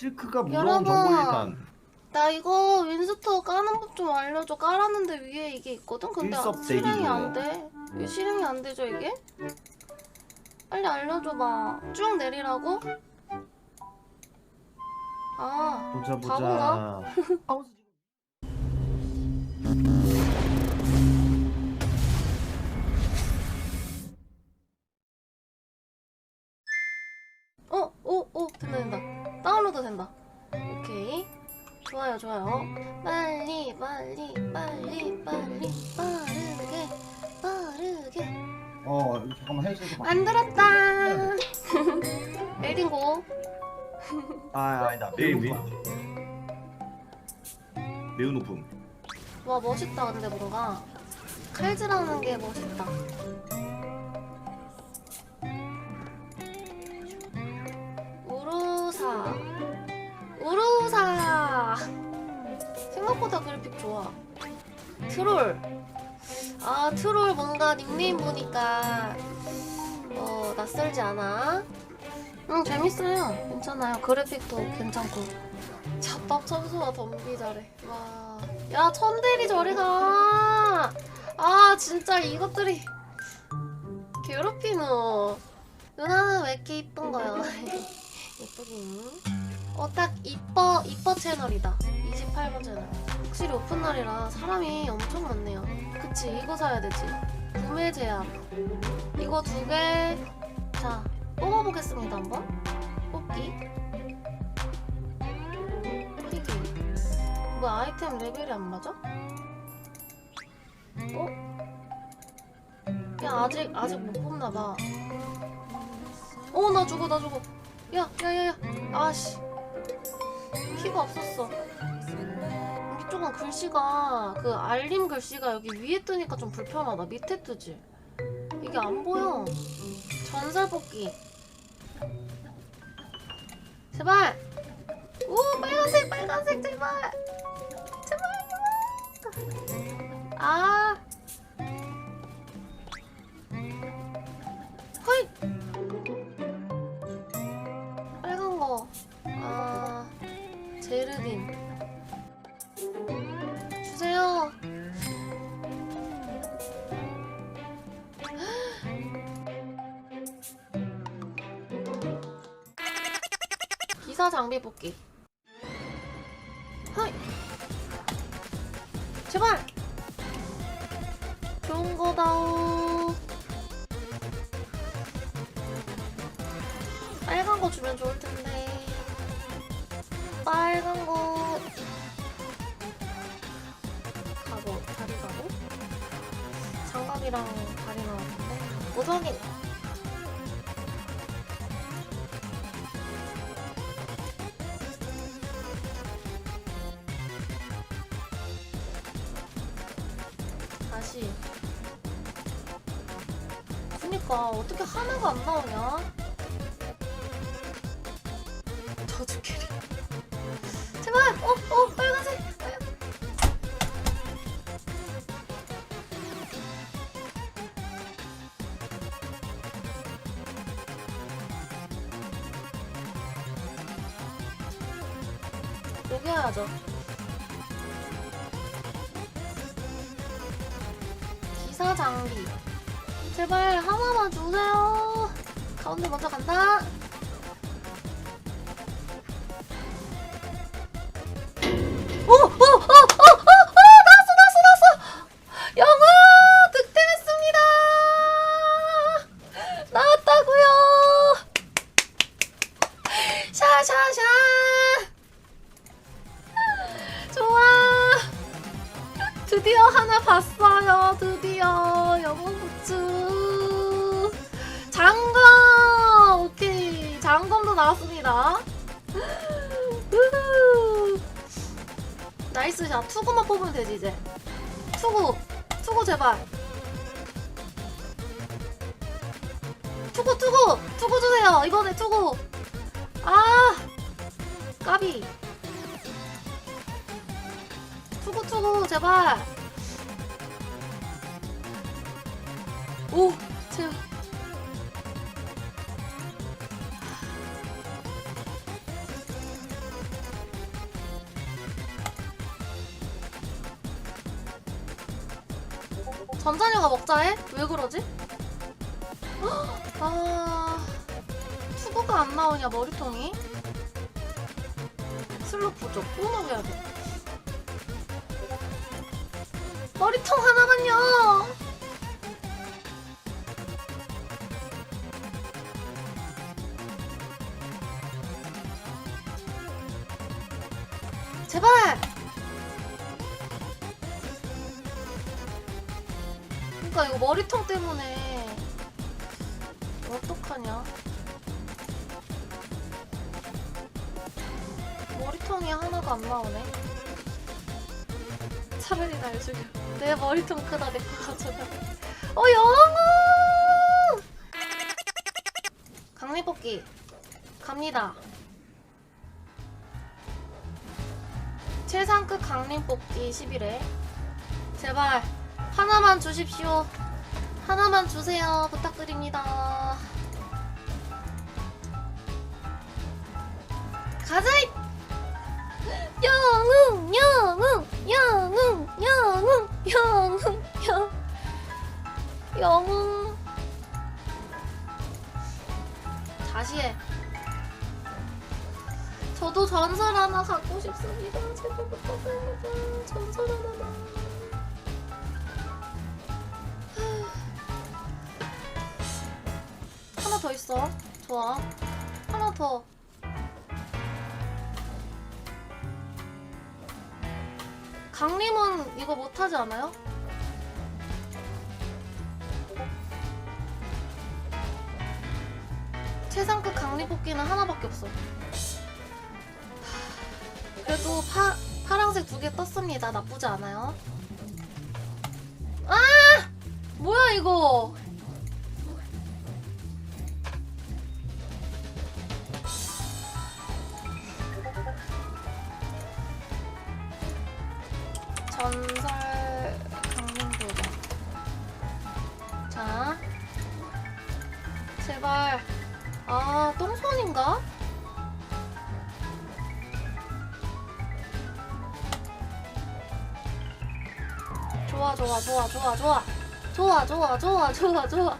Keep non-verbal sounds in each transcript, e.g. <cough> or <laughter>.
실크가 무서운 여러분. 정보일단 나 이거 윈스터 까는 법 좀 알려줘. 깔았는데 위에 이게 있거든? 근데 일섭 실행이 대기죠. 안 돼. 왜 실행이 안 되죠, 이게? 빨리 알려줘봐. 쭉 내리라고? 아, 보자 보자. 바본가? <laughs> 오케이. 좋아요, 좋아요. 빨리, 빨리, 빨리, 빨리, 빠르게, 빠르게. 어 잠깐만 해주세요. 만들었다. 에딩고. 아 아니다 매우 높아. 매우 높음. 와 멋있다 근데 뭔가 칼질하는 게 멋있다 생각보다 그래픽 좋아 트롤 아 트롤 뭔가 닉네임 보니까 어 낯설지 않아 응 재밌어요 괜찮아요 그래픽도 괜찮고 잡밥 청소와 덤비 잘해. 와. 야, 천대리 저리 가. 아, 진짜 이것들이 괴롭히노. 누나는 왜 이렇게 이쁜 거야? <laughs> 예쁘긴. 어, 딱 이뻐, 이뻐 채널이다. 28번 채널. 확실히 오픈 날이라 사람이 엄청 많네요. 그치, 이거 사야 되지. 구매 제한. 이거 두 개. 자, 뽑아보겠습니다, 한번. 뽑기. 피기. 뭐 아이템 레벨이 안 맞아? 어? 야 아직 아직 못 뽑나 봐. 어나 죽어 나 죽어. 야야야야 아씨 키가 없었어. 글씨가 그 알림 글씨가 여기 위에 뜨니까 좀 불편하다. 밑에 뜨지. 이게 안 보여. 전설 뽑기. 제발. 오 빨간색 빨간색 제발 제발 제발 아 기사 장비 뽑기. 하이 제발. 좋은 거다오. 빨간 거 주면 좋을 텐데. 빨간 거 가보 다리 가보 장갑이랑 다리 나왔는데? 못 확인 어떻게 하나가 안 나오냐? 저주 캐리. 제발, 어, 어, 빨간색. 녹여야죠. 기사 장비. 제발 하나만 주세요. 가운데 먼저 간다. 투구 제발. 투구 투구 투구 주세요. 이번에 투구. 아 까비. 투구 투구 제발. 오 제발. 전자녀가 먹자 해? 왜 그러지? 헉, 아 투구가 안 나오냐 머리통이? 슬로 부족 또 먹여야 돼 머리통 하나만요 머리통 때문에 어떡하냐? 머리통이 하나가 안 나오네. 차라리 날 죽여. 내 머리통 크다 내거 가져가. 어 영웅! 강리뽑기. 갑니다. 최상급 강림 뽑기 11회. 제발 하나만 주십시오 하나만 주세요 부탁드립니다 가자 이 영웅 영웅 영웅 영웅 영웅 영 영웅 다시 해 저도 전설 하나 갖고 싶습니다. 제발 부탁드립니다. 전설 하나만. 더 있어. 좋아. 하나 더. 강림은 이거 못하지 않아요? 최상급 강림 뽑기는 하나밖에 없어. 그래도 파, 파랑색 두 개 떴습니다. 나쁘지 않아요. 아! 뭐야 이거? 전설 강림도전. 자. 제발. 아, 똥손인가? 좋아, 좋아, 좋아, 좋아, 좋아. 좋아, 좋아, 좋아, 좋아, 좋아.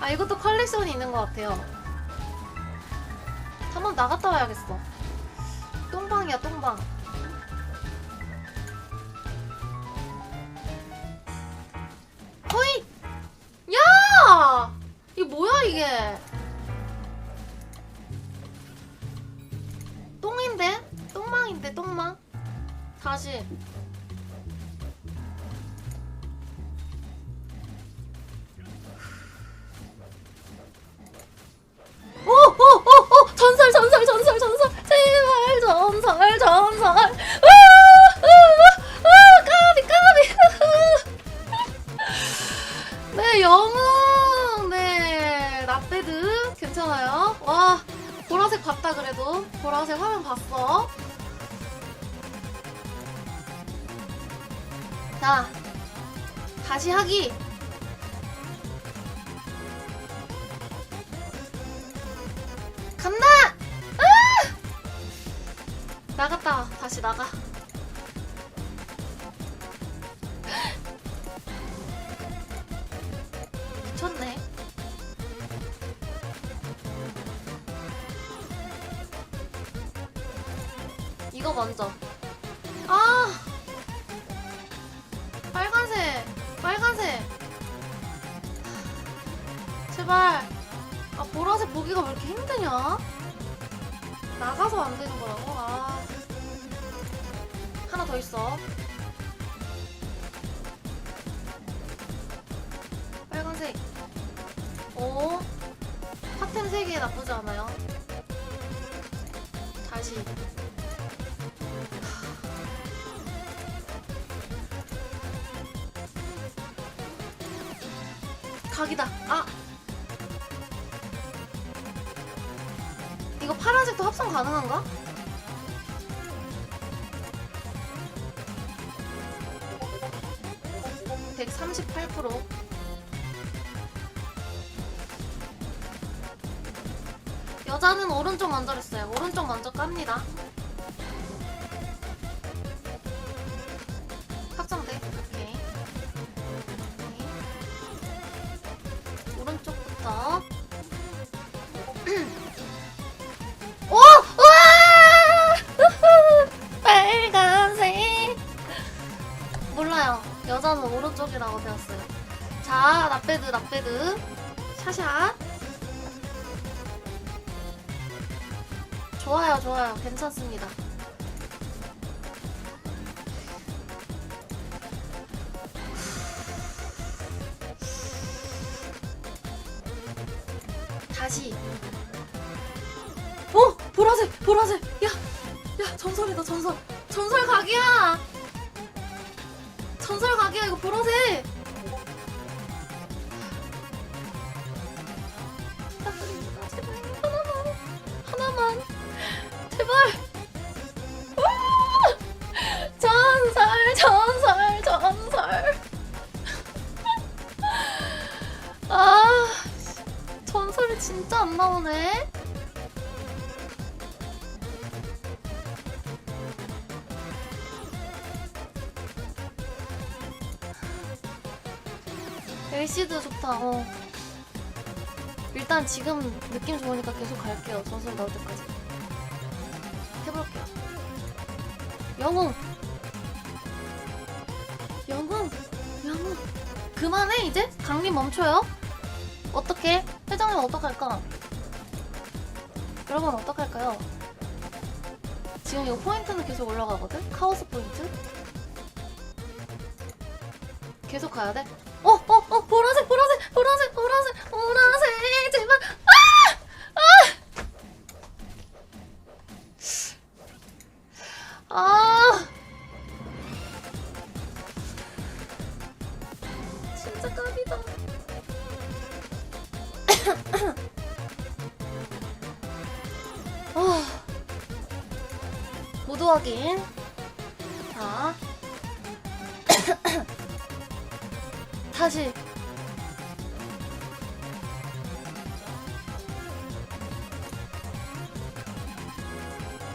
아, 이것도 컬렉션이 있는 것 같아요. 한번 나갔다 와야겠어. 똥방이야, 똥방. 뭐야 이게? 똥인데? 똥망인데 똥망? 40 간다! 아! 나갔다. 다시 나가. 보기가 왜 이렇게 힘드냐? 나가서 안 되는 거라고? 아. 하나 더 있어. 빨간색. 오. 파템 3개 나쁘지 않아요. 다시. 각이다. 아. 이거 파란색도 합성 가능한가? (138% 여자는 오른쪽 먼저 했어요. 오른쪽 먼저 깝니다 나빼드 나빼드. 샤샷 좋아요 좋아요. 괜찮습니다. 다시. 어? 보라색 보라색. 야 야 전설이다 전설. 전설 각이야. 전설 각이야 이거 보라색 안 나오네 엘시드 좋다 어 일단 지금 느낌 좋으니까 계속 갈게요. 전설 나올 때까지. 해볼게요. 영웅! 영웅! 영웅! 그만해, 이제? 강림 멈춰요? 어떻게? 회장님 어떡할까? 여러분 어떡할까요? 지금 이거 포인트는 계속 올라가거든? 카오스 포인트? 계속 가야 돼? 어, 어, 어, 보라색, 보라색, 보라색, 보라색, 보라색, 제발. 모두 확인. 자. <coughs> 다시.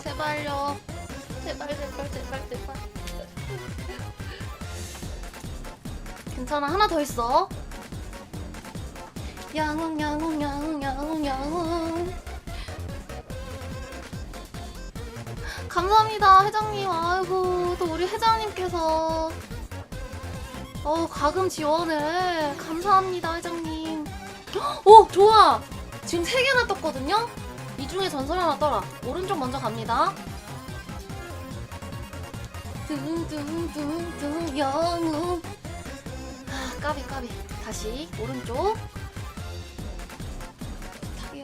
제발요. 제발 제발 제발 제발. 괜찮아. 하나 더 있어. 양웅 양웅 양웅 양웅 양웅 감사합니다 회장님. 아이고 또 우리 회장님께서. 어 가금 지원을. 감사합니다 회장님. 오 좋아! 지금 세 개나 떴거든요? 이 중에 전설 하나 떠라. 오른쪽 먼저 갑니다. 둥둥둥둥 영웅. 아 까비 까비. 다시 오른쪽. 타기요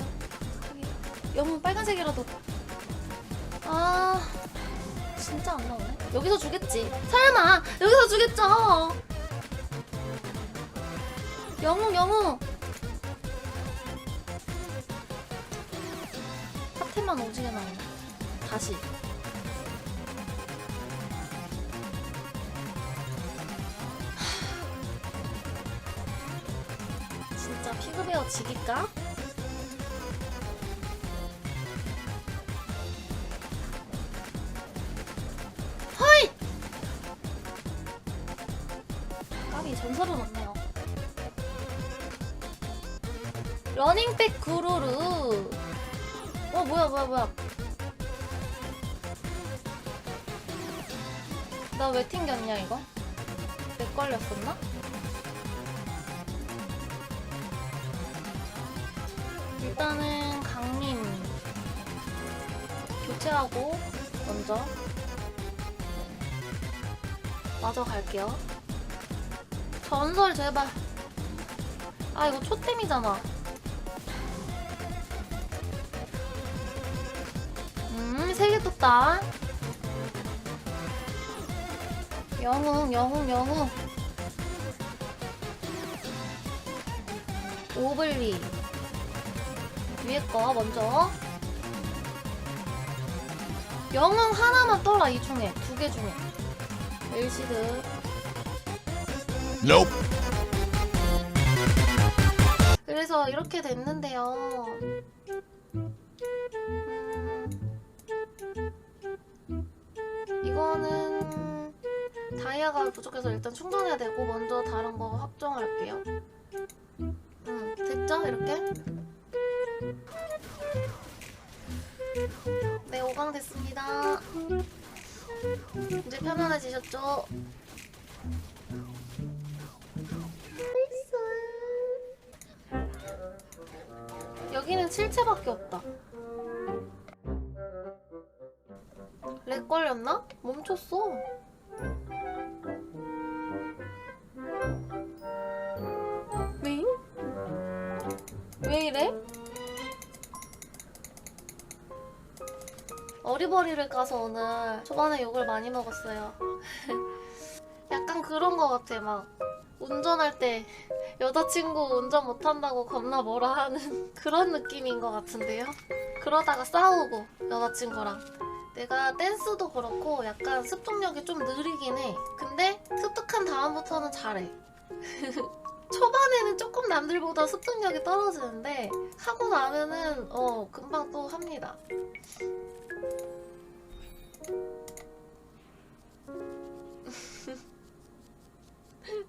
타기요 영웅 빨간색이라도 아 진짜 안 나오네. 여기서 주겠지. 설마 여기서 주겠죠. 영웅 영웅. 탑텐만 오지게 나오네. 다시. 하, 진짜 피그베어 지길까? 전설은 없네요. 러닝백 구루루. 어 뭐야 뭐야 뭐야. 나 왜 튕겼냐 이거? 렉 걸렸었나? 일단은 강림 교체하고 먼저. 마저 갈게요 전설 제발 아 이거 초템이잖아 음, 세개 떴다. 영웅, 영웅, 영웅. 오블리. 위에 거 먼저. 영웅 하나만 떠라, 이 중에. 두 개 중에. 엘시드. Nope. 그래서 이렇게 됐는데요. 음, 이거는 다이아가 부족해서 일단 충전해야 되고 먼저 다른 거 합정할게요. 음, 됐죠? 이렇게? 네, 5강 됐습니다. 이제 편안해지셨죠? 여기는 실체밖에 없다. 렉 걸렸나? 멈췄어. 왜? 왜 이래? 어리버리를 까서 오늘 초반에 욕을 많이 먹었어요. <laughs> 약간 그런 거 같아, 막. 운전할 때 여자친구 운전 못한다고 겁나 뭐라 하는 <laughs> 그런 느낌인 것 같은데요? 그러다가 싸우고 여자친구랑. 내가 댄스도 그렇고 약간 습득력이 좀 느리긴 해. 근데 습득한 다음부터는 잘해. <laughs> 초반에는 조금 남들보다 습득력이 떨어지는데 하고 나면은 어 금방 또 합니다. <laughs>